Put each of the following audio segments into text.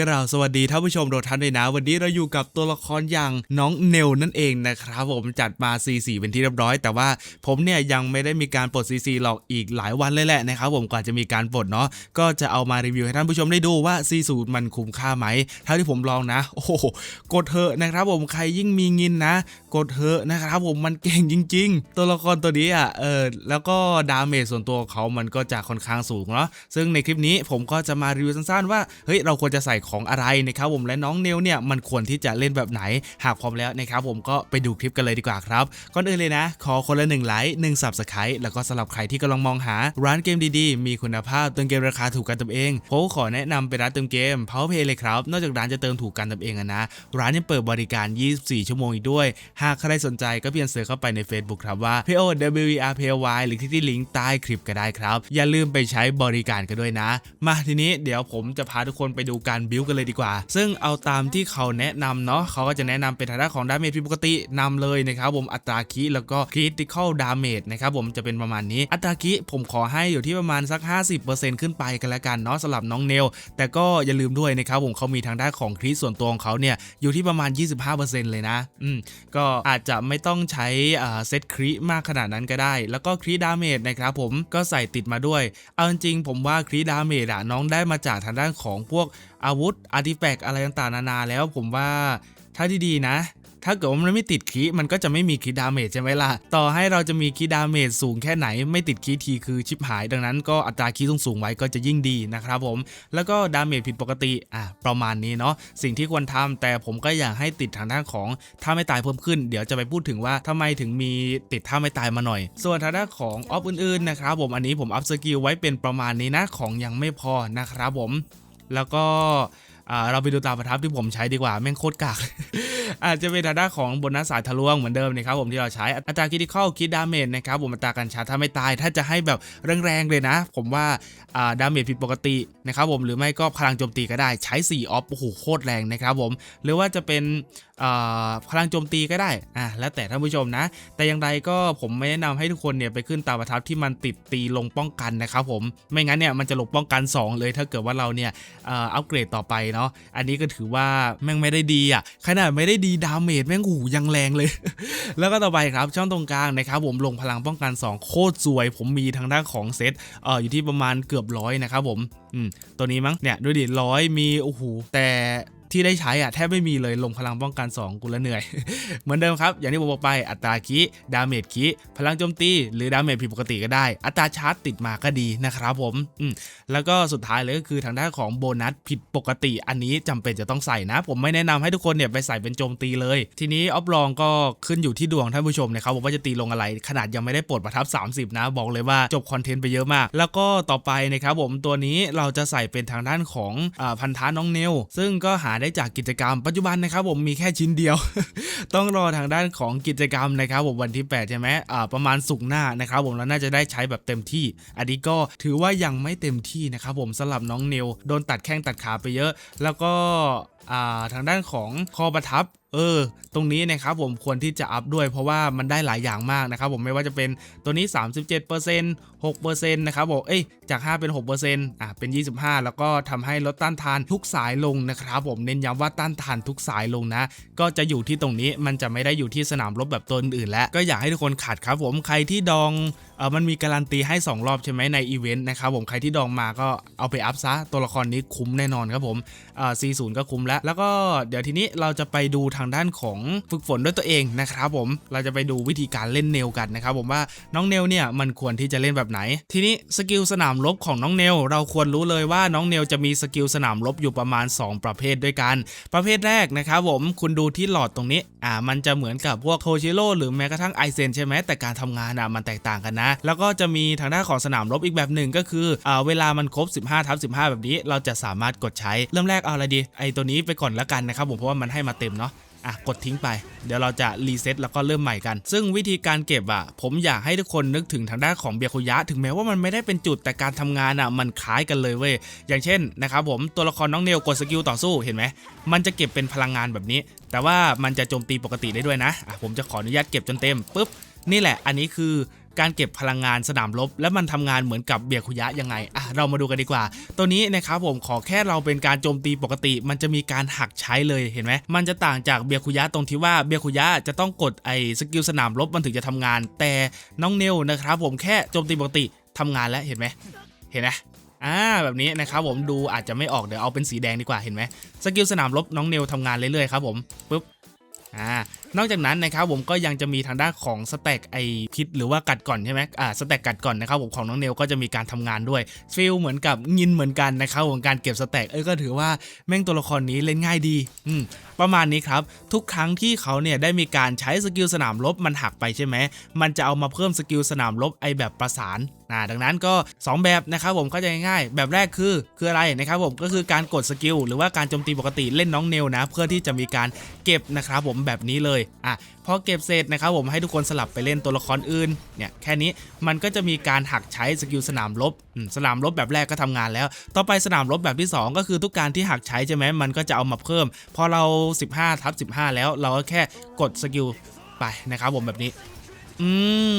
กล่าวสวัสดีท่านผู้ชมทุกท่านเลยนะ วันนี้เราอยู่กับตัวละครอย่างน้องเนลนั่นเองนะครับผมจัดมา C4 เป็นที่เรียบร้อย แต่ว่าผมเนี่ยยังไม่ได้มีการปลด C4 หรอกอีกหลายวันเลยแหละนะครับผมกว่าจะมีการปลดเนาะก็จะเอามารีวิวให้ท่านผู้ชมได้ดูว่า C0 มันคุ้มค่าไหมเท่าที่ผมลองนะ โอ้โหกดเถอะนะครับผมใครยิ่งมีเงินนะ กดเถอะนะครับผมมันเก่งจริง ๆ ตัวละครตัวนี้อะเออแล้วก็ดาเมจส่วนตัวของเขามันก็จะค่อนข้างสูงเนาะซึ่งในคลิปนี้ผมก็จะมารีวิวสั้นๆว่าเฮ้ยเราควรจะใส่ของอะไรนะครับผมและน้องเนลเนี่ยมันควรที่จะเล่นแบบไหนหากพร้อมแล้วนะครับผมก็ไปดูคลิปกันเลยดีกว่าครับก่อนอื่นเลยนะ ขอคนละหนึ่งไลค์หนึ่งสับสไครต์แล้วก็สำหรับใครที่กำลังมองหาร้านเกมดีๆ มีคุณภาพเติมเกมราคาถูกกันตัวเองผมขอแนะนำเป็นร้านเติมเกม PowerPay เลยครับนอกจากร้านจะเติมถูกกันตัวเองอะนะร้านยังเปิดบริการ 24 ชั่วโมงอีกด้วยหากใครสนใจก็เพียงเสิร์ชเข้าไปใน Facebook ครับว่า p o w r p y หรือที่ที่ลิงก์ใต้คลิปก็ได้ครับ อย่าลืมไปใช้บริการกันด้วยนะ มาทีนี้เดี๋ยวผมจะพาทุกคนไปดูการบิวกันเลยดีกว่า ซึ่งเอาตามที่เขาแนะนำเนาะเขาก็จะแนะนำเป็นทางด้านของดาเมจผิดปกตินำเลยนะครับผมอัตราคีแล้วก็คริติคอลดาเมจนะครับผมจะเป็นประมาณนี้อัตราคีผมขอให้อยู่ที่ประมาณสัก 50%ขึ้นไปกันละกันเนาะสำหรับน้องเนล แต่ก็อย่าลืมด้วยนะครับผมเขามีทางด้านของคริส่วนตัวของเขาเนี่ยอยู่ที่ประมาณ 25%เลยนะ อืมก็อาจจะไม่ต้องใช้เซตคริมากขนาดนั้นก็ได้ แล้วก็คริดาเมจนะครับผมก็ใส่ติดมาด้วย เอาจริงๆผมว่าคริดาเมจอะน้องได้มาจากทางด้านของพวกอาวุธอาร์ติแฟกต์อะไรต่างๆนานาแล้วผมว่าถ้าที่ดีนะ ถ้าเกิดว่ามันไม่ติดคีมันก็จะไม่มีคีดาเมจใช่ไหมล่ะ ต่อให้เราจะมีคีดาเมจสูงแค่ไหนไม่ติดคีทีคือชิปหาย ดังนั้นก็อัตราคีสูงสูงไว้ก็จะยิ่งดีนะครับผม แล้วก็ดาเมจผิดปกติอะประมาณนี้เนาะสิ่งที่ควรทำแต่ผมก็อยากให้ติดทางด้านของท่าไม่ตายเพิ่มขึ้น เดี๋ยวจะไปพูดถึงว่าทำไมถึงมีติดท่าไม่ตายมาหน่อย ส่วนทางด้านของออฟอื่นๆนะครับผมอันนี้ผมอัพสกิลไว้เป็นประมาณนี้นะของยังไม่พอนะครับผมแล้วก็ เราไปดูตาประทับที่ผมใช้ดีกว่าแม่งโคตรกาก อาจจะเป็นทางด้านของบนนัสสายทะลวงเหมือนเดิมนะครับผมที่เราใช้อัตราคิดิคอลคิดดาเมจนะครับผมอัตราการชาร์จถ้าไม่ตาย ถ้าจะให้แบบแรงๆเลยนะ ผมว่าดาเมจผิดปกตินะครับผมหรือไม่ก็พลังโจมตีก็ได้ใช้ 4 ออฟโอ้โหโคตรแรงนะครับผมหรือว่าจะเป็นพลังโจมตีก็ได้อะแล้วแต่ท่านผู้ชมนะ แต่อย่างไรก็ผมไม่แนะนำให้ทุกคนเนี่ยไปขึ้นตาประทับที่มันติดตีลงป้องกันนะครับผมไม่งั้นเนี่ยมันจะลงป้องกัน 2 เลยถ้าเกิดว่าเราเนี่ยอัปเกรดต่อไปเนาะอันนี้ก็ถือว่าแม่งไม่ได้ดีอะขนาดไม่ได้ดีดาเมจแม่งหูยังแรงเลย แล้วก็ต่อไปครับช่องตรงกลางนะครับผมลงพลังป้องกัน 2 โคตรสวย ผมมีทางด้านของเซตเอ่ออยู่ที่ประมาณเกือบร้อยนะครับผมอืมตัวนี้มั้งเนี่ยดูดิร้อยมีโอ้โหแต่ ที่ได้ใช้อะแทบไม่มีเลยลงพลังป้องกัน 2 กูละเหนื่อย เหมือนเดิมครับ อย่างที่ผมบอกไปอัตราคีดาเมจคีพลังโจมตีหรือดาเมจผิดปกติก็ได้ อัตราชาร์จติดมาก็ดีนะครับผมอืมแล้วก็สุดท้ายเลยก็คือทางด้านของโบนัสผิดปกติ อันนี้จำเป็นจะต้องใส่นะ ผมไม่แนะนำให้ทุกคนเนี่ยไปใส่เป็นโจมตีเลย ทีนี้ออฟลองก็ขึ้นอยู่ที่ดวงท่านผู้ชมนะครับว่าจะตีลงอะไรขนาดยังไม่ได้ปลดประทับ 30 นะ บอกเลยว่าจบคอนเทนต์ไปเยอะมาก แล้วก็ต่อไปนะครับผมตัวนี้เราจะใส่เป็นทางด้านของอพันธะน้องเนลซึ่งก็หาไได้จากกิจกรรมปัจจุบันนะครับผมมีแค่ชิ้นเดียว ต้องรอทางด้านของกิจกรรมนะครับผมวันที่8ใช่ไหมอ่าประมาณสุกหน้านะครับผมแล้วน่าจะได้ใช้แบบเต็มที่อันนี้ก็ถือว่ายังไม่เต็มที่นะครับผมสำหรับน้องเนวโดนตัดแข้งตัดขาไปเยอะ แล้วก็ ทางด้านของคอประทับเออ ตรงนี้นะครับผมควรที่จะอัพด้วยเพราะว่ามันได้หลายอย่างมากนะครับผมไม่ว่าจะเป็นตัวนี้ 37% 6%นะครับผมเอ้ยจาก 5 เป็น 6%อะเป็น 25 แล้วก็ทำให้ลดต้านทานทุกสายลงนะครับผมเน้นย้ำว่าต้านทานทุกสายลงนะ ก็จะอยู่ที่ตรงนี้มันจะไม่ได้อยู่ที่สนามรบแบบตัวอื่นแล้ว ก็อยากให้ทุกคนขัดครับผมใครที่ดองเออมันมีการันตีให้ 2 รอบใช่ไหมในอีเวนต์นะครับผมใครที่ดองมาก็เอาไปอัพซะตัวละครนี้คุ้มแน่นอนครับผมเอ่า40 ก็คุ้มแล้วแล้วก็เดี๋ยวทีนี้เราจะไปดูทางด้านของฝึกฝนด้วยตัวเองนะครับผมเราจะไปดูวิธีการเล่นเนลกันนะครับผมว่าน้องเนลเนี่ยมันควรที่จะเล่นแบบไหน ทีนี้สกิลสนามรบของน้องเนลเราควรรู้เลยว่าน้องเนลจะมีสกิลสนามรบอยู่ประมาณ 2 ประเภทด้วยกัน ประเภทแรกนะครับผมคุณดูที่หลอดตรงนี้อ่ามันจะเหมือนกับพวกโทชิโร่หรือแม้กระทั่งไอเซนใช่ไหมแต่การทำงานอะมันแตกต่างกันนะ แล้วก็จะมีทางด้านของสนามรบอีกแบบหนึ่งก็คืออ่าเวลามันครบ 15ทับ15 แบบนี้ เราจะสามารถกดใช้เริ่มแรกเอาอะไรดีไอตัวนี้ไปก่อนแล้วกันนะครับผมเพราะว่ามันให้มาเต็มเนาะอะกดทิ้งไป เดี๋ยวเราจะรีเซ็ตแล้วก็เริ่มใหม่กัน ซึ่งวิธีการเก็บอะ ผมอยากให้ทุกคนนึกถึงทางด้านของเบียคุยะ ถึงแม้ว่ามันไม่ได้เป็นจุดแต่การทำงานอะมันคล้ายกันเลยเว้ย อย่างเช่นนะครับผมตัวละครน้องเนลกดสกิลต่อสู้เห็นไหม มันจะเก็บเป็นพลังงานแบบนี้ แต่ว่ามันจะโจมตีปกติได้ด้วยนะอะผมจะขออนุญาตเก็บจนเต็มปุ๊บนี่แหละอันนี้คือ การเก็บพลังงานสนามรบ และมันทำงานเหมือนกับเบียคุยะยังไงอะเรามาดูกันดีกว่า ตัวนี้นะครับผมขอแค่เราเป็นการโจมตีปกติ มันจะมีการหักใช้เลยเห็นไหมมันจะต่างจากเบียคุยะตรงที่ว่าเบียคุยะจะต้องกดไอ้สกิลสนามรบมันถึงจะทำงาน แต่น้องเนลนะครับผมแค่โจมตีปกติทำงานแล้วเห็นไหมเห็นไหมอ่าแบบนี้นะครับผมดูอาจจะไม่ออกเดี๋ยวเอาเป็นสีแดงดีกว่าเห็นไหมสกิลสนามรบน้องเนลทำงานเรื่อยๆครับผมปุ๊บ อ่านอกจากนั้นนะครับผมก็ยังจะมีทางด้านของสแต็กไอพิษหรือว่ากัดก่อนใช่ไหมอ่าสแต็กกัดก่อนนะครับผมของน้องเนลก็จะมีการทำงานด้วยฟิลเหมือนกับงินเหมือนกันนะครับผมการเก็บสแต็กเอ้ก็ถือว่าแม่งตัวละครนี้เล่นง่ายดีอืมประมาณนี้ครับ ทุกครั้งที่เขาเนี่ยได้มีการใช้สกิลสนามรบมันหักไปใช่ไหมมันจะเอามาเพิ่มสกิลสนามรบไอแบบประสานอ่าดังนั้นก็ 2 แบบนะครับผมก็จะง่ายๆแบบแรกคือคืออะไรนะครับผมก็คือการกดสกิลหรือว่าการโจมตีปกติเล่นน้องเนลนะ เพื่อที่จะมีการเก็บนะครับผมแบบนี้เลยอะพอเก็บเสร็จนะครับผมให้ทุกคนสลับไปเล่นตัวละครอื่นเนี่ยแค่นี้มันก็จะมีการหักใช้สกิลสนามรบสนามรบแบบแรกก็ทำงานแล้ว ต่อไปสนามรบแบบที่ 2 ก็คือทุกการที่หักใช้ใช่ไหมมันก็จะเอามาเพิ่ม พอเรา 15ทับ15 แล้วเราก็แค่กดสกิลไปนะครับผมแบบนี้ อื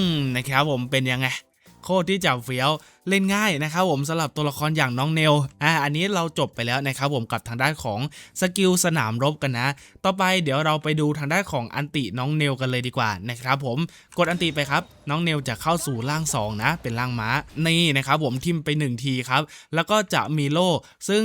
มนะครับผมเป็นยังไง โคตรที่จะเฟี้ยว เล่นง่ายนะครับผมสำหรับตัวละครอย่างน้องเนลอ่าอันนี้เราจบไปแล้วนะครับผมกับทางด้านของสกิลสนามรบกันนะ ต่อไปเดี๋ยวเราไปดูทางด้านของอันติน้องเนลกันเลยดีกว่านะครับผมกดอันติไปครับ น้องเนลจะเข้าสู่ร่าง 2 นะ เป็นร่างม้านี่นะครับผมทิมไป 1 ทีครับ แล้วก็จะมีโล่ซึ่ง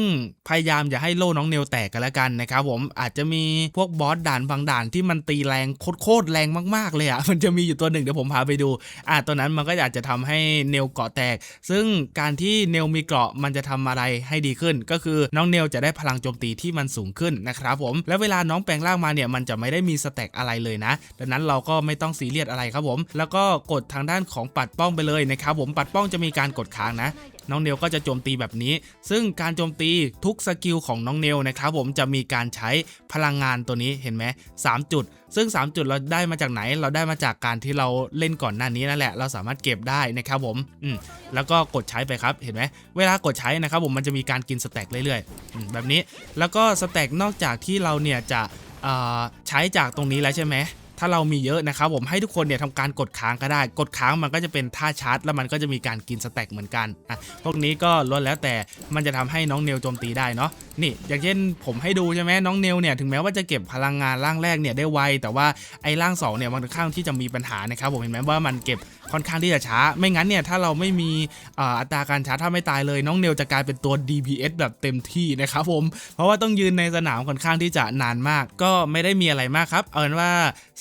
พยายามอย่าให้โล่น้องเนลแตกกันล้วกันนะครับผมอาจจะมีพวกบอสด่านบางด่านที่มันตีแรงโคตรแรงมากๆเลยอะมันจะมีอยู่ตัวหนึ่งเดี๋ยวผมพาไปดูอะตัวนั้นมันก็อาจจะทำให้เนลเกาะแตกซึ่งการที่เนลมีเกราะมันจะทำอะไรให้ดีขึ้น ก็คือน้องเนลจะได้พลังโจมตีที่มันสูงขึ้นนะครับผมและเวลาน้องแปลงร่างมาเนี่ยมันจะไม่ได้มีสแต็กอะไรเลยนะ ดังนั้นเราก็ไม่ต้องซีเรียสอะไรครับผม แล้วก็กดทางด้านของปัดป้องไปเลยนะครับผมปัดป้องจะมีการกดค้างนะ น้องเนลก็จะโจมตีแบบนี้ ซึ่งการโจมตีทุกสกิลของน้องเนลนะครับผมจะมีการใช้พลังงานตัวนี้เห็นไหมสามจุด ซึ่ง 3 จุดเราได้มาจากไหน เราได้มาจากการที่เราเล่นก่อนหน้านี้นั่นแหละ เราสามารถเก็บได้นะครับผมอืมแล้วก็กดใช้ไปครับเห็นไหมเวลากดใช้นะครับผมมันจะมีการกินสแต็กเรื่อยๆแบบนี้แล้วก็สแต็กนอกจากที่เราเนี่ยจะอ่อใช้จากตรงนี้แล้วใช่ไหม ถ้าเรามีเยอะนะครับผมให้ทุกคนเนี่ยทำการกดค้างก็ได้ กดค้างมันก็จะเป็นท่าชาร์จ แล้วมันก็จะมีการกินสแต็กเหมือนกันอะพวกนี้ก็ล้วนแล้วแต่มันจะทำให้น้องเนลโจมตีได้เนาะนี่อย่างเช่นผมให้ดูใช่ไหมน้องเนลเนี่ยถึงแม้ว่าจะเก็บพลังงานร่างแรกเนี่ยได้ไวแต่ว่าไอ้ร่างสองเนี่ยมันค่อนข้างที่จะมีปัญหานะครับผมเห็นไหมว่ามันเก็บค่อนข้างที่จะช้า ไม่งั้นเนี่ยถ้าเราไม่มีอัตราการช้าถ้าไม่ตายเลย น้องเนลจะกลายเป็นตัว DPS แบบเต็มที่นะครับผมเพราะว่าต้องยืนในสนามค่อนข้างที่จะนานมาก ก็ไม่ได้มีอะไรมากครับ เอาเป็นว่า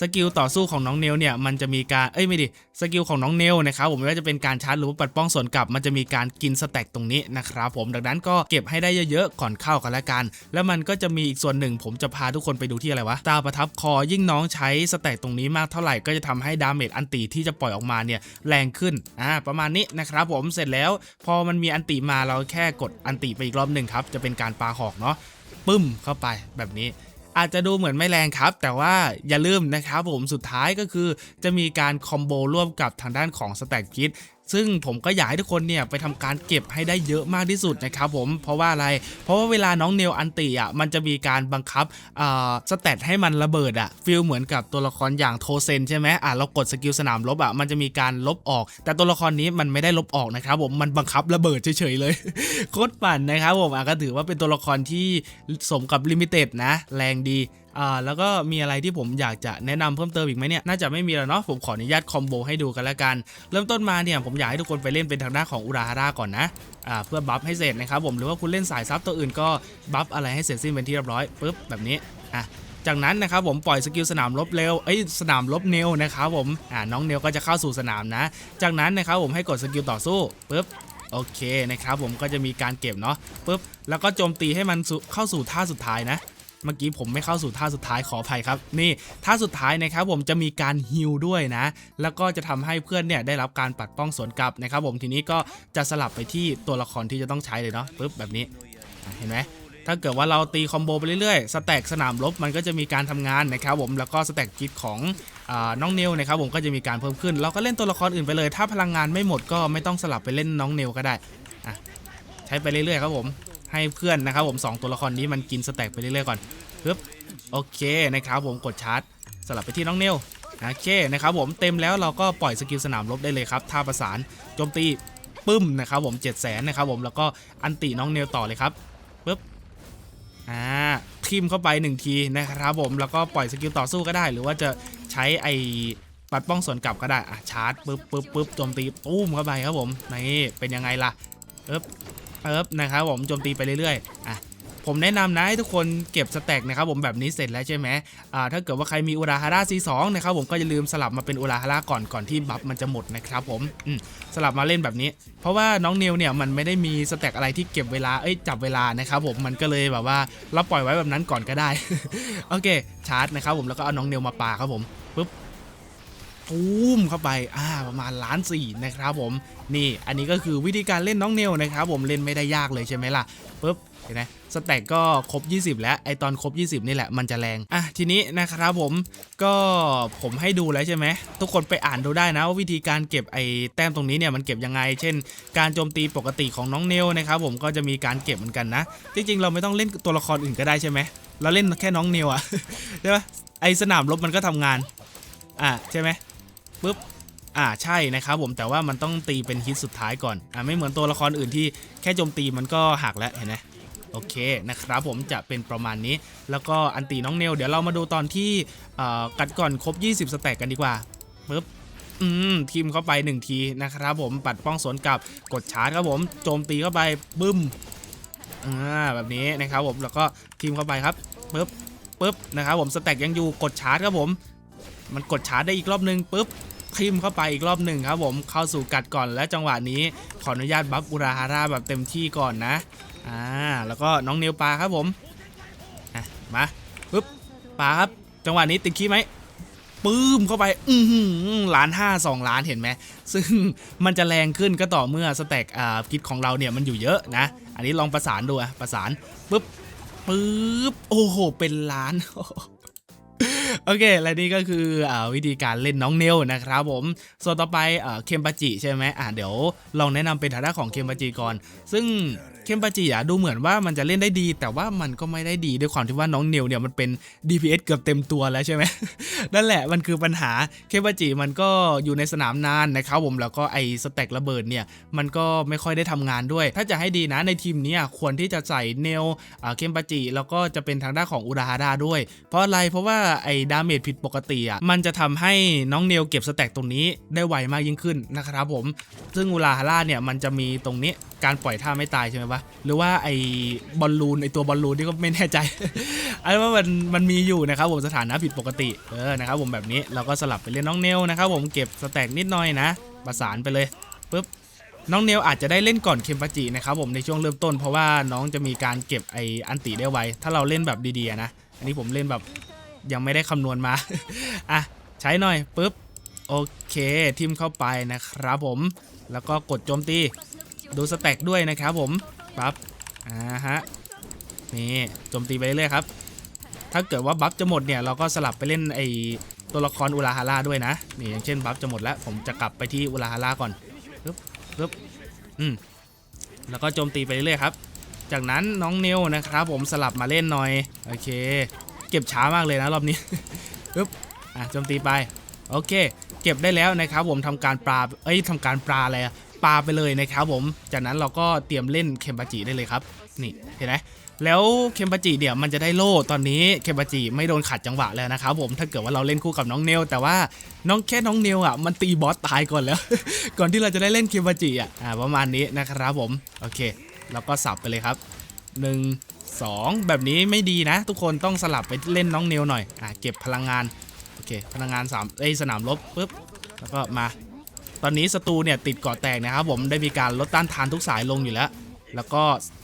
สกิลต่อสู้ของน้องเนลเนี่ยมันจะมีการเอ้ยไม่ดิสกิลของน้องเนลนะครับผมไม่ว่าจะเป็นการชาร์จหรือว่าปัดป้องส่วนกลับ มันจะมีการกินสแต็กตรงนี้นะครับผมดังนั้นก็เก็บให้ได้เยอะๆก่อนเข้ากันละกัน แล้วมันก็จะมีอีกส่วนหนึ่ง ผมจะพาทุกคนไปดูที่อะไรวะตาประทับคอยิ่งน้องใช้สแต็กตรงนี้มากเท่าไหร่ก็จะทำให้ดาเมจอันตีที่จะปล่อยออกมาเนี่ยแรงขึ้นอ่าประมาณนี้นะครับผมเสร็จแล้วพอมันมีอันติมาเราแค่กดอันติไปอีกรอบหนึ่งครับจะเป็นการปาหอกเนาะปึ้มเข้าไปแบบนี้ อาจจะดูเหมือนไม่แรงครับ แต่ว่าอย่าลืมนะครับผมสุดท้ายก็คือจะมีการคอมโบร่วมกับทางด้านของสแต็กคิด ซึ่งผมก็อยากให้ทุกคนเนี่ยไปทำการเก็บให้ได้เยอะมากที่สุดนะครับผมเพราะว่าอะไร เพราะว่าเวลาน้องเนลอันติอะมันจะมีการบังคับอ่าสแตทให้มันระเบิดอะฟีลเหมือนกับตัวละครอย่างโทเซนใช่ไหมอะเรากดสกิลสนามลบอะมันจะมีการลบออก แต่ตัวละครนี้มันไม่ได้ลบออกนะครับผมมันบังคับระเบิดเฉยๆเลยโคตรปั่นนะครับผมอะก็ถือว่าเป็นตัวละครที่สมกับลิมิเต็ดนะ แรงดี อ่าแล้วก็มีอะไรที่ผมอยากจะแนะนำเพิ่มเติมอีกไหมเนี่ยน่าจะไม่มีแล้วเนาะผมขออนุญาตคอมโบให้ดูกันแล้วกัน เริ่มต้นมาเนี่ยผมอยากให้ทุกคนไปเล่นเป็นทางด้านของอุราฮาร่าก่อนนะอ่าเพื่อบัฟให้เสร็จนะครับผมหรือว่าคุณเล่นสายซับตัวอื่นก็บัฟอะไรให้เสร็จสิ้นเป็นที่เรียบร้อยปุ๊บแบบนี้อะจากนั้นนะครับผมปล่อยสกิลสนามลบเร็ว เอ้ยสนามลบเนลนะครับผม อ่าน้องเนลก็จะเข้าสู่สนามนะ จากนั้นนะครับผมให้กดสกิลต่อสู้ปุ๊บโอเคนะครับผมก็จะมีการเก็บเนาะปุ๊บแล้วก็โจมตีให้มันเข้าสู่ท่าสุดท้ายนะ เมื่อกี้ผมไม่เข้าสู่ท่าสุดท้ายขออภัยครับ นี่ท่าสุดท้ายนะครับผมจะมีการฮิลด้วยนะ แล้วก็จะทำให้เพื่อนเนี่ยได้รับการปัดป้องสวนกลับนะครับผมทีนี้ก็จะสลับไปที่ตัวละครที่จะต้องใช้เลยเนาะปุ๊บแบบนี้เห็นไหมถ้าเกิดว่าเราตีคอมโบไปเรื่อยๆ สแต็กสนามรบมันก็จะมีการทำงานนะครับผม แล้วก็สแต็กกิดของอน้องเนลนะครับผมก็จะมีการเพิ่มขึ้น เราก็เล่นตัวละครอื่นไปเลย ถ้าพลังงานไม่หมดก็ไม่ต้องสลับไปเล่นน้องเนลก็ได้ ใช้ไปเรื่อยๆครับผม ให้เพื่อนนะครับผมสองตัวละครนี้มันกินสแต็กไปเรื่อยๆก่อนปึ๊บโอเคนะครับผมกดชาร์จสลับไปที่น้องเนลโอเคนะครับผมเต็มแล้วเราก็ปล่อยสกิลสนามรบได้เลยครับท่าประสานโจมตีปึ้มนะครับผม7 0 0 0 0นะครับผมแล้วก็อันติน้องเนลต่อเลยครับปึ๊บอ่าทิมเข้าไปหนึ่งทีนะครับผมแล้วก็ปล่อยสกิลต่อสู้ก็ได้ หรือว่าจะใช้ไอ้ปัดป้องสวนกลับก็ได้อะชาร์จปึ๊บปึ๊บปึ๊บโจมตีปุ้มเข้าไปครับผมนี่เป็นยังไงล่ะปึ๊บ ปึ๊บนะครับผมโจมตีไปเรื่อยๆอะผมแนะนำนะให้ทุกคนเก็บสแต็กนะครับผมแบบนี้เสร็จแล้วใช่ไหมอ่าถ้าเกิดว่าใครมีอุราฮาร่า C2 นะครับผมก็อย่าลืมสลับมาเป็นอุราฮาร่าก่อนก่อนที่บัฟมันจะหมดนะครับผมอืมสลับมาเล่นแบบนี้ เพราะว่าน้องเนวเนี่ยมันไม่ได้มีสแต็กอะไรที่เก็บเวลาเอ้ยจับเวลานะครับผมมันก็เลยแบบว่าเราปล่อยไว้แบบนั้นก่อนก็ได้ โอเคชาร์จนะครับผมแล้วก็เอาน้องเนวมาปาครับผมปุ๊บ ตูมเข้าไปอ่าประมาณล้านสี่นะครับผมนี่อันนี้ก็คือวิธีการเล่นน้องเนิวนะครับผมเล่นไม่ได้ยากเลยใช่ไหมล่ะปุ๊บเห็นไหมสแต็กก็ครบ 20 แล้วไอตอนครบ 20 นี่แหละมันจะแรงอะทีนี้นะครับผมก็ผมให้ดูแล้วใช่ไหมทุกคนไปอ่านดูได้นะว่าวิธีการเก็บไอแต้มตรงนี้เนี่ยมันเก็บยังไง เช่น การโจมตีปกติของน้องเนลนะครับผมก็จะมีการเก็บเหมือนกันนะจริงๆ เราไม่ต้องเล่นตัวละครอื่นก็ได้ใช่ไหมเราเล่นแค่น้องเนลอะใช่ปะไอสนามรบมันก็ทำงานอะใช่ไหม ปุ๊บอ่าใช่นะครับผมแต่ว่ามันต้องตีเป็นฮิตสุดท้ายก่อนอ่าไม่เหมือนตัวละครอื่นที่แค่โจมตีมันก็หักแล้วเห็นไหมโอเคนะครับผมจะเป็นประมาณนี้ แล้วก็อันตีน้องเนลเดี๋ยวเรามาดูตอนที่อ่อกัดก่อนครบ 20 สแต็กกันดีกว่าปุ๊บอืมทีมเข้าไป 1 ทีนะครับผมปัดป้องสวนกลับกดชาร์จครับผมโจมตีเข้าไปบึ้มอ่าแบบนี้นะครับผมแล้วก็ทีมเข้าไปครับปุ๊บปุ๊บนะครับผมสแต็กยังอยู่กดชาร์จครับผม มันกดชาร์จได้อีกรอบนึงปุ๊บ ทิมเข้าไปอีกรอบหนึ่งครับผมเข้าสู่กัดก่อนและจังหวะนี้ขออนุญาตบัฟอุราฮาร่าแบบเต็มที่ก่อนนะอ่าแล้วก็น้องเนวปลาครับผมอะมาปุ๊บปลาครับจังหวะนี้ติดขี้ไหมปื้มเข้าไป อืล้านห้าสองล้านเห็นไหม ซึ่งมันจะแรงขึ้นก็ต่อเมื่อสแต็กอ่ากิจของเราเนี่ยมันอยู่เยอะนะ อันนี้ลองประสานดูอะประสานปุ๊บปุ๊บโอ้โห เป็นล้าน โอเค และนี่ก็คืออวิธีการเล่นน้องเนลนะครับผม ส่วนต่อไปเคมปาจิใช่ไหมอ่าเดี๋ยวลองแนะนำเป็นทางด้านของเคมปาจิก่อน ซึ่งเคมปาจิอะดูเหมือนว่ามันจะเล่นได้ดี แต่ว่ามันก็ไม่ได้ดีด้วยความที่ว่าน้องเนลเนี่ยมันเป็น DPS เกือบเต็มตัวแล้วใช่ไหมนั่นแหละมันคือปัญหาเคมปาจิมันก็อยู่ในสนามนานนะครับผมแล้วก็ไอสแต็กระเบิดเนี่ยมันก็ไม่ค่อยได้ทำงานด้วย ถ้าจะให้ดีนะในทีมนี้ควรที่จะใส่เนลเคมปาจิแล้วก็จะเป็นทางด้านของอุราฮาดาด้วย เพราะอะไรเพราะว่าไอ้ดาเมจผิดปกติอะมันจะทำให้น้องเนลเก็บสแต็กตรงนี้ได้ไวมากยิ่งขึ้นนะครับผม ซึ่งอุราฮาร่าเนี่ยมันจะมีตรงนี้การปล่อยท่าไม่ตายใช่ไหมวะหรือว่าไอ้บอลลูนไอ้ตัวบอลลูนที่ก็ไม่แน่ใจอันว่ามันมันมีอยู่นะครับผมสถานะผิดปกติเออนะครับผมแบบนี้เราก็สลับไปเล่นน้องเนลนะครับผมเก็บสแต็กนิดหน่อยนะ ประสานไปเลยปุ๊บน้องเนลอาจจะได้เล่นก่อนเคมปาจินะครับผมในช่วงเริ่มต้นเพราะว่าน้องจะมีการเก็บไออันติได้ไวถ้าเราเล่นแบบดีๆนะ อันนี้ผมเล่นแบบ ยังไม่ได้คำนวณมา อะ ใช้หน่อยปุ๊บ โอเค ทิมเข้าไปนะครับผม แล้วก็กดโจมตี ดูสแต็กด้วยนะครับผมปั๊บอ่าฮะ นี่โจมตีไปเรื่อยครับ ถ้าเกิดว่าบัฟจะหมดเนี่ย เราก็สลับไปเล่นไอตัวละครอุราฮาร่าด้วยนะ นี่อย่างเช่นบัฟจะหมดแล้ว ผมจะกลับไปที่อุราฮาร่าก่อนปึ๊บปุ๊บอืมแล้วก็โจมตีไปเรื่อยครับ จากนั้นน้องเนลนะครับผมสลับมาเล่นหน่อย โอเค เก็บช้ามากเลยนะรอบนี้ปึ๊บอะโจมตีไปโอเค เก็บได้แล้วนะครับผมทำการปลาเอ้ยทำการปลาอะไรอะปลาไปเลยนะครับผมจากนั้นเราก็เตรียมเล่นเคมปาจิได้เลยครับ นี่เห็นไหมแล้วเคมปาจิเนี่ยมันจะได้โล่ตอนนี้เคมปาจิไม่โดนขัดจังหวะแล้วนะครับผมถ้าเกิดว่าเราเล่นคู่กับน้องเนลแต่ว่าน้องแค่น้องเนลอะมันตีบอสตายก่อนแล้ว ก่อนที่เราจะได้เล่นเคมปาจิอะประมาณนี้นะครับผมโอเค แล้วก็สับไปเลยครับ 1 2 แบบนี้ไม่ดีนะ ทุกคนต้องสลับไปเล่นน้องเนลหน่อยอ่าเก็บพลังงานโอเคพลังงาน3เอ้ยสนามรบปุ๊บแล้วก็มา ตอนนี้ศัตรูเนี่ยติดเกาะแตกนะครับผมได้มีการลดต้านทานทุกสายลงอยู่แล้ว แล้วก็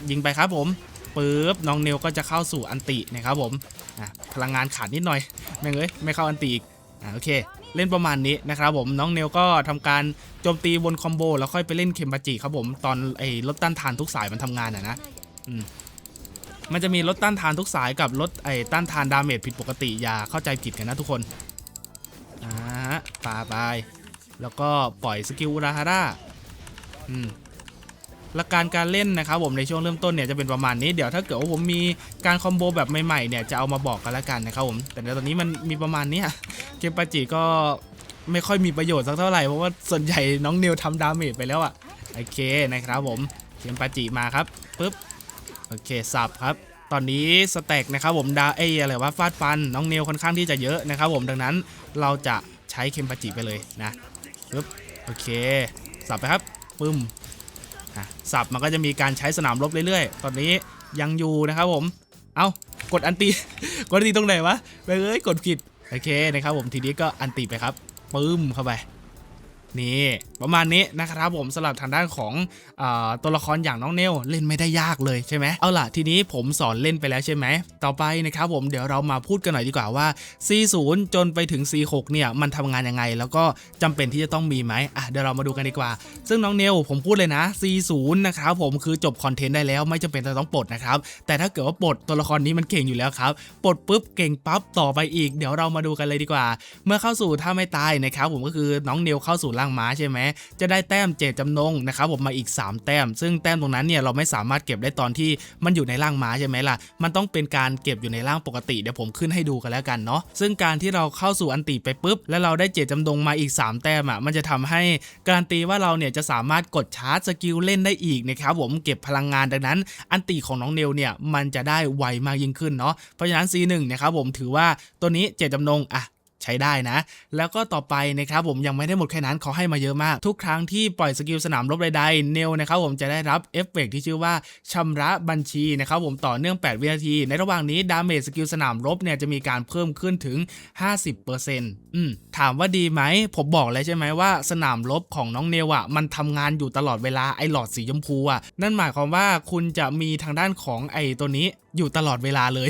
ยิงไปครับผมปุ๊บน้องเนลก็จะเข้าสู่อันตินะครับผมอะพลังงานขาดนิดหน่อยแม่งเอ้ยไม่เข้าอันติอีกอะโอเคเล่นประมาณนี้นะครับผมน้องเนลก็ทำการโจมตีบนคอมโบแล้วค่อยไปเล่นเคมบาจิครับผมตอนไอ้ลดต้านทานทุกสายมันทำงานอะนะอืม มันจะมีลดต้านทานทุกสายกับลดไอ้ต้านทานดาเมจผิดปกติอย่าเข้าใจผิดกันนะทุกคนอ่าปาไปแล้วก็ปล่อยสกิลอุราฮาร่าอืมหลักการการเล่นนะครับผมในช่วงเริ่มต้นเนี่ยจะเป็นประมาณนี้เดี๋ยวถ้าเกิดว่าผมมีการคอมโบแบบใหม่ๆเนี่ยจะเอามาบอกกันละกันนะครับผมแต่ในตอนนี้มันมีประมาณนี้เกมปาจิก็ไม่ค่อยมีประโยชน์สักเท่าไหร่เพราะว่าส่วนใหญ่น้องนิวทำดาเมจไปแล้วอะโอเคนะครับผมเกมปาจิมาครับปึ๊บ โอเคสับครับ ตอนนี้สแต็กนะครับผมดาเออะไรว่าฟาดฟัน น้องเนวค่อนข้างที่จะเยอะนะครับผมดังนั้นเราจะใช้เคมปาจิไปเลยนะปึ๊บโอเค สับไปครับปึ้มอะสับมันก็จะมีการใช้สนามรบเรื่อยๆ ตอนนี้ยังอยู่นะครับผม เอากดอันตีกดอันตีตรงไหนวะไปเอ้ยกดผิด โอเคนะครับผมทีนี้ก็อันตีไปครับปึ้มเข้าไป นี่ประมาณนี้นะครับผมสำหรับทางด้านของอตัวละครอย่างน้องเนลเล่นไม่ได้ยากเลยใช่ไหมเอาล่ะทีนี้ผมสอนเล่นไปแล้วใช่ไหมต่อไปนะครับผมเดี๋ยวเรามาพูดกันหน่อยดีกว่าว่า C0 จนไปถึง C6 เนี่ยมันทำงานยังไง แล้วก็จำเป็นที่จะต้องมีไหมอะเดี๋ยวเรามาดูกันดีกว่า ซึ่งน้องเนลผมพูดเลยนะ C0 นะครับผมคือจบคอนเทนต์ได้แล้วไม่จำเป็นจะต้องปลดนะครับแต่ถ้าเกิดว่าปลดตัวละครนี้มันเก่งอยู่แล้วครับปลดปุ๊บเก่งปั๊บต่อไปอีก เดี๋ยวเรามาดูกันเลยดีกว่า เมื่อเข้าสู่ถ้าไม่ตายนะครับผมก็คือน้องเนลเข้าสู่ร่าางม้าใช่ไหมจะได้แต้มเจตจำนงนะครับผมมาอีก 3 แต้ม ซึ่งแต้มตรงนั้นเนี่ยเราไม่สามารถเก็บได้ตอนที่มันอยู่ในร่างม้าใช่ไหมล่ะ มันต้องเป็นการเก็บอยู่ในร่างปกติเดี๋ยวผมขึ้นให้ดูกันแล้วกันเนาะซึ่งการที่เราเข้าสู่อันติไปปุ๊บ แล้วเราได้เจตจำนงมาอีก 3 แต้มอะมันจะทำให้การันตีว่าเราเนี่ยจะสามารถกดชาร์จสกิลเล่นได้อีกนะครับผมเก็บพลังงานดังนั้น อันติของน้องเนลเนี่ยมันจะได้ไวมากยิ่งขึ้นเนาะเพราะฉะนั้น C1 นะครับผมถือว่าตัวนี้เจตจำนงอะ ใช้ได้นะ แล้วก็ต่อไปนะครับผมยังไม่ได้หมดแค่นั้นเขาให้มาเยอะมาก ทุกครั้งที่ปล่อยสกิลสนามรบใดๆเนลนะครับผมจะได้รับเอฟเฟกต์ที่ชื่อว่าชำระบัญชีนะครับผมต่อเนื่อง 8 วินาที ในระหว่างนี้ดาเมจสกิลสนามรบเนี่ยจะมีการเพิ่มขึ้นถึง 50%อืมถามว่าดีไหมผมบอกเลยใช่ไหมว่าสนามรบของน้องเนลอะมันทำงานอยู่ตลอดเวลาไอ้หลอดสีชมพูอะนั่นหมายความว่าคุณจะมีทางด้านของไอ้ตัวนี้อยู่ตลอดเวลาเลย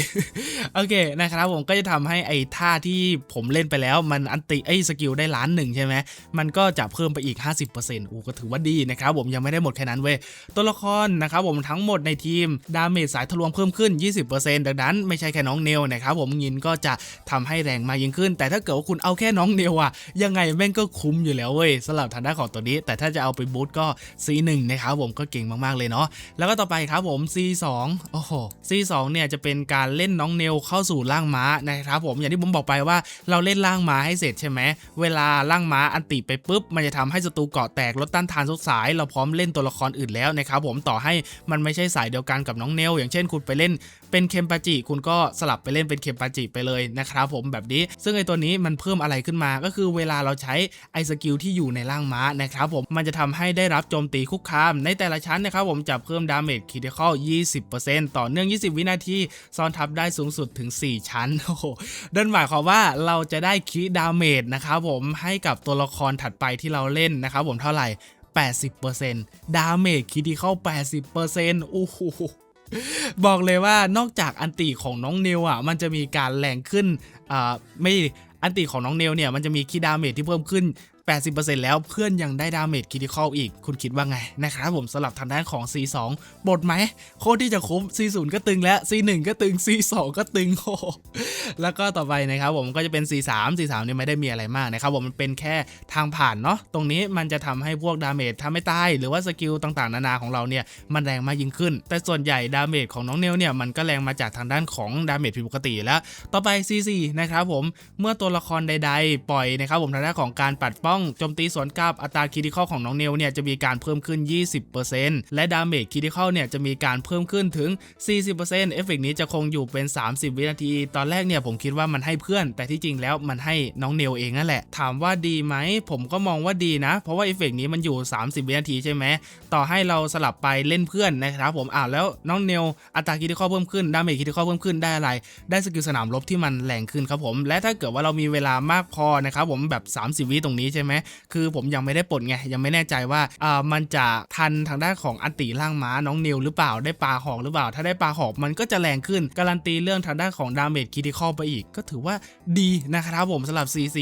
โอเคนะครับผมก็จะทำให้ไอ้ท่าที่ผมเล่นไปแล้วมันอันติไอ้สกิลได้ล้านหนึ่งใช่ไหมมันก็จะเพิ่มไปอีก 50%อู้ก็ถือว่าดีนะครับผมยังไม่ได้หมดแค่นั้นเว้ยตัวละครนะครับผมทั้งหมดในทีมดาเมจสายทะลวงเพิ่มขึ้น 20%ดังนั้นไม่ใช่แค่น้องเนลนะครับผมยินก็จะทำให้แรงมากยิ่งขึ้น แต่ถ้าเกิดว่าคุณเอาแค่น้องเนลอะยังไงแม่งก็คุ้มอยู่แล้วเว้ยสำหรับทางด้านของตัวนี้ แต่ถ้าจะเอาไปบูตก็ C1 นะครับผมก็เก่งมากๆเลยเนาะแล้วก็ต่อไปครับผม C2 โอ้โห C2 เนี่ยจะเป็นการเล่นน้องเนลเข้าสู่ร่างม้านะครับผมอย่างที่ผมบอกไปว่าเราเล่นร่างม้าให้เสร็จใช่ไหมเวลาร่างม้าอันติไปปุ๊บ มันจะทำให้ศัตรูเกาะแตกลดต้านทานทุกสาย เราพร้อมเล่นตัวละครอื่นแล้วนะครับผมต่อให้มันไม่ใช่สายเดียวกันกับน้องเนลอย่างเช่นคุณไปเล่นเป็นเคมปาจิ คุณก็สลับไปเล่นเป็นเคมปาจิไปเลยนะครับผมแบบนี้ ซึ่งไอตัวนี้มันเพิ่มอะไรขึ้นมา ก็คือเวลาเราใช้ไอสกิลที่อยู่ในร่างม้านะครับผมมันจะทำให้ได้รับโจมตีคุกคาม ในแต่ละชั้นนะครับผมจะเพิ่มดาเมจคิดคอล20%ต่อเนื่อง 20 วินาทีซ้อนทับได้สูงสุดถึง 4 ชั้นโอ้โหดันหมายความว่าเราจะได้คิดาเมจนะครับผมให้กับตัวละครถัดไปที่เราเล่นนะครับผมเท่าไหร่ 80%ดาเมจคิดเข้า 80%โอ้โหบอกเลยว่านอกจากอันติของน้องเนวอะมันจะมีการแรงขึ้นอ่าไม่อันติของน้องเนวเนี่ยมันจะมีคีดาเมจที่เพิ่มขึ้น 80%แล้วเพื่อนยังได้ดาเมจคิดิคอลอีก คุณคิดว่าไงนะครับผมสลับทางด้านของ C2 บทไหม โคตรที่จะคุ้ม C0 ก็ตึงแล้ว C1 ก็ตึง C2 ก็ตึงโอ้โหแล้วก็ต่อไปนะครับผมก็จะเป็น C3 C3 เนี่ยไม่ได้มีอะไรมากนะครับผมมันเป็นแค่ทางผ่านเนาะตรงนี้มันจะทำให้พวกดาเมจทำไม่ตายหรือว่าสกิลต่างๆ นานาของเราเนี่ยมันแรงมากยิ่งขึ้น แต่ส่วนใหญ่ดาเมจของน้องเนลเนี่ยมันก็แรงมาจากทางด้านของดาเมจผิดปกติแล้ว ต่อไป C4 นะครับผมเมื่อตัวละครใด ๆ ปล่อยนะครับผมทางด้านของการปัดป้องโจมตีสวนกลับอัตราคิดิคอลของน้องเนลเนี่ยจะมีการเพิ่มขึ้น 20%และดาเมจคิดิคอลเนี่ยจะมีการเพิ่มขึ้นถึง 40%เอฟเฟกต์นี้จะคงอยู่เป็น 30 วินาที ตอนแรกเนี่ยผมคิดว่ามันให้เพื่อน แต่ที่จริงแล้วมันให้น้องเนลเองนั่นแหละ ถามว่าดีไหม ผมก็มองว่าดีนะ เพราะว่าเอฟเฟกต์นี้มันอยู่ 30 วินาทีใช่ไหม ต่อให้เราสลับไปเล่นเพื่อนนะครับผมอ่าแล้วน้องเนลอัตราคิดิคอลเพิ่มขึ้นดาเมจคิดิคอลเพิ่มขึ้นได้อะไร ได้สกิลสนามรบที่มันแรงขึ้นครับผม และถ้าเกิดว่าเรามีเวลามากพอนะครับผมแบบ 30 วิตรงนี้ใช่ไหมคือผมยังไม่ได้ปลดไงยังไม่แน่ใจว่าอ่ามันจะทันทางด้านของอันติล่างม้าน้องเนลหรือเปล่าได้ปลาหอกหรือเปล่า ถ้าได้ปลาหอกมันก็จะแรงขึ้น การันตีเรื่องทางด้านของดาเมจคิดิคอลไปอีก ก็ถือว่าดีนะครับผมสำหรับ C4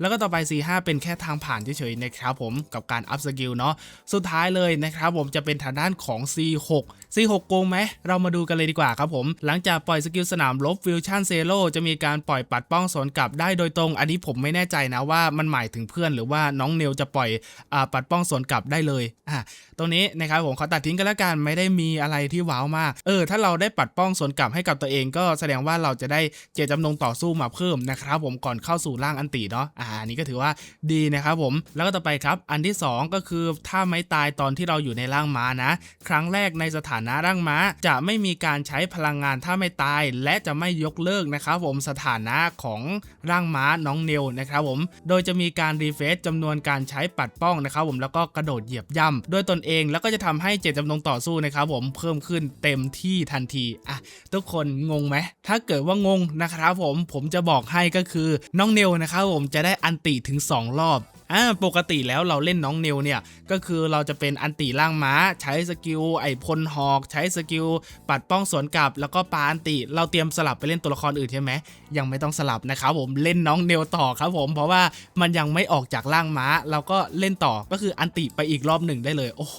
แล้วก็ต่อไป C5 เป็นแค่ทางผ่านเฉยๆนะครับผมกับการอัพสกิลเนาะสุดท้ายเลยนะครับผมจะเป็นทางด้านของ C6 C6 โกงไหมเรามาดูกันเลยดีกว่าครับผมหลังจากปล่อยสกิลสนามลบฟิวชั่นเซโ o จะมีการปล่อยปัดป้องสวนกลับได้โดยตรง อันนี้ผมไม่แน่ใจนะว่ามันหมายถึงเพื่อนหรือกิดว่าน้องเนลจะปล่อยอปัดป้องสวนกลับได้เลยอะตรงนี้นะครับผมขอตัดทิ้งกันแล้วกันไม่ได้มีอะไรที่ว้าวมากเออถ้าเราได้ปัดป้องสวนกลับให้กับตัวเอง ก็แสดงว่าเราจะได้เจตจำนงต่อสู้มาเพิ่มนะครับผมก่อนเข้าสู่ร่างอันติเนาะอ่านี้ก็ถือว่าดีนะครับผมแล้วก็ต่อไปครับ อันที่สองก็คือถ้าไม่ตายตอนที่เราอยู่ในร่างม้านะ ครั้งแรกในสถานะร่างม้า จะไม่มีการใช้พลังงานถ้าไม่ตาย และจะไม่ยกเลิกนะครับผมสถานะของร่างม้าน้องเนลนะครับผมโดยจะมีการรีเฟซจำนวนการใช้ปัดป้องนะครับผมแล้วก็กระโดดเหยียบย่ำด้วยตนเองแล้วก็จะทำให้เจตจำนงต่อสู้นะครับผมเพิ่มขึ้นเต็มที่ทันทีอะทุกคนงงไหมถ้าเกิดว่างงนะครับผมผมจะบอกให้ก็คือน้องเนลนะครับผมจะได้อันติถึง 2 รอบ อ่าปกติแล้วเราเล่นน้องเนลเนี่ยก็คือเราจะเป็นอันติล่างม้า ใช้สกิลไอพลหอก ใช้สกิลปัดป้องสวนกลับ แล้วก็ปาอันติเราเตรียมสลับไปเล่นตัวละครอื่นใช่ไหมยังไม่ต้องสลับนะครับผมเล่นน้องเนลต่อครับผม เพราะว่ามันยังไม่ออกจากล่างม้า เราก็เล่นต่อก็คืออันติไปอีกรอบหนึ่งได้เลย โอ้โห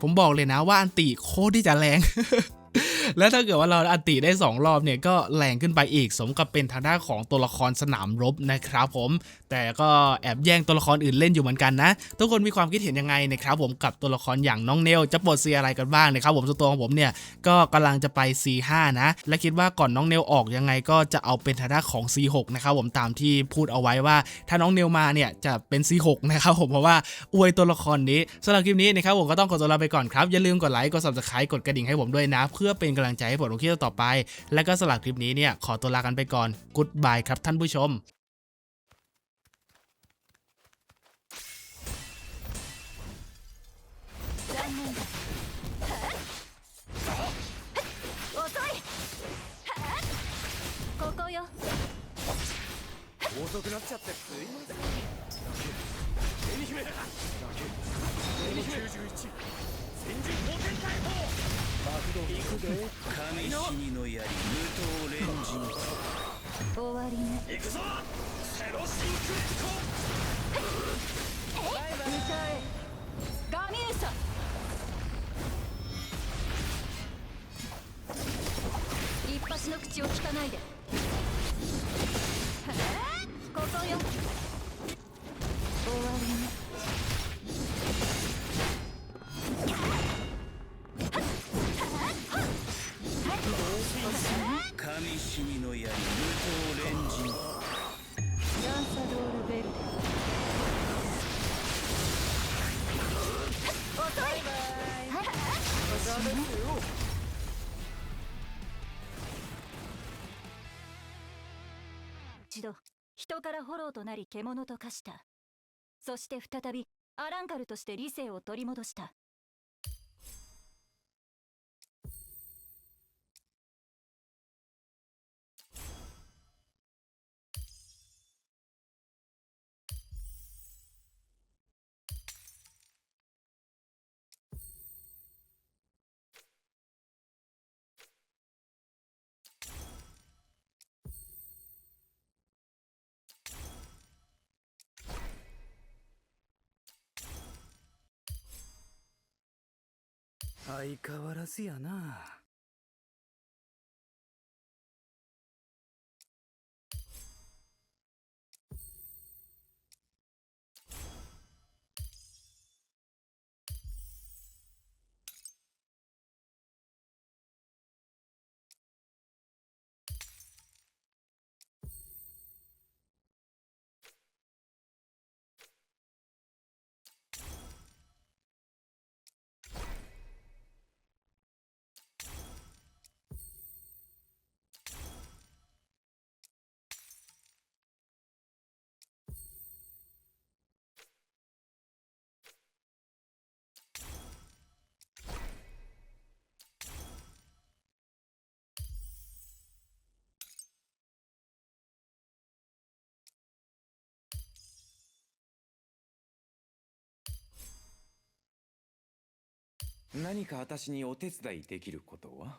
ผมบอกเลยนะว่าอันติโคตรที่จะแรง แล้วถ้าเกิดว่าเราอัติได้ 2 รอบเนี่ยก็แรงขึ้นไปอีก สมกับเป็นทางด้านของตัวละครสนามรบนะครับผม แต่ก็แอบแย่งตัวละครอื่นเล่นอยู่เหมือนกันนะ ทุกคนมีความคิดเห็นยังไงนะครับผมกับตัวละครอย่างน้องเนลจะปลดซีอะไรกันบ้างนะครับผมส่วนตัวของผมเนี่ยก็กำลังจะไป C5 นะ และคิดว่าก่อนน้องเนลออกยังไงก็จะเอาเป็นทางด้านของ C6 นะครับผมตามที่พูดเอาไว้ว่า ถ้าน้องเนลมาเนี่ยจะเป็น C6 นะครับผมเพราะว่าอวยตัวละครนี้สำหรับคลิปนี้นะครับผมก็ต้องขอตัวลาไปก่อนครับอย่าลืมกดไลค์กด subscribe กดกระดิ่งให้ผมด้วยนะเพื่อเป็นกำลังใจให้ผมลงคลิปต่อไป และก็สำหรับคลิปนี้เนี่ยขอตัวลากันไปก่อน Goodbye ครับท่านผู้ชม 残念だ遅いここよ遅くなっちゃってすいません紅姫だ紅姫91戦術法天大砲爆動 えガミューサ。一発の口を聞かないでここよからフォローとなり獣と化した。そして再びアランカルとして理性を取り戻した。相変わらずやな。何か私にお手伝いできることは？